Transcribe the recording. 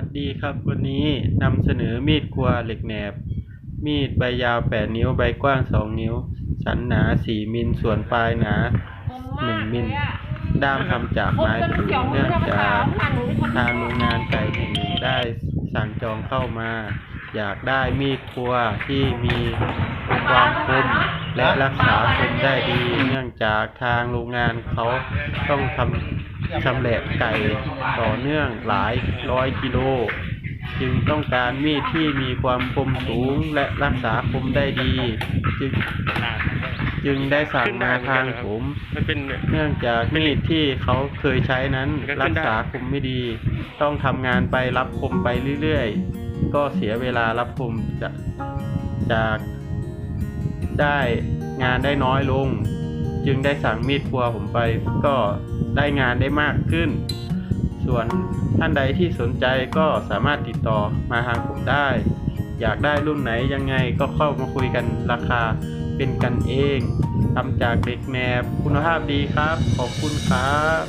วัสดีครับ วันนี้นำเสนอมีดครัวเหล็กแหนบ มีดใบยาว 8 นิ้วใบกว้าง 2 นิ้ว สันหนา 4 มิลส่วนปลายหนา 1 มิลด้ามทำจากไม้ผืนเนื่องจากทางโรงงานไก่แห่งหนึ่งได้สั่งจองเข้ามา อยากได้มีดครัวที่มีความคม และรักษาคมได้ดี เนื่องจากทางโรงงานเขาต้องทำชำแหละไก่ต่อเนื่องหลายร้อยกิโล จึงต้องการมีดที่มีความคมสูงและรักษาคมได้ดี จึงจึงได้สั่งมาทางผมเนื่องจากมีดที่เขาเคยใช้นั้นรักษาคมไม่ดี ต้องทำงานไปรับคมไปเรื่อยๆ ก็เสียเวลารับคมจะจากได้ งานได้น้อยลง จึงได้สั่งมีดครัวผมไป ก็ได้งานได้มากขึ้น ส่วนท่านใดที่สนใจก็สามารถติดต่อมาทางผมได้ อยากได้รุ่นไหนยังไงก็เข้ามาคุยกันราคาเป็นกันเองทำจากเหล็กแนบคุณภาพดีครับ ขอบคุณครับ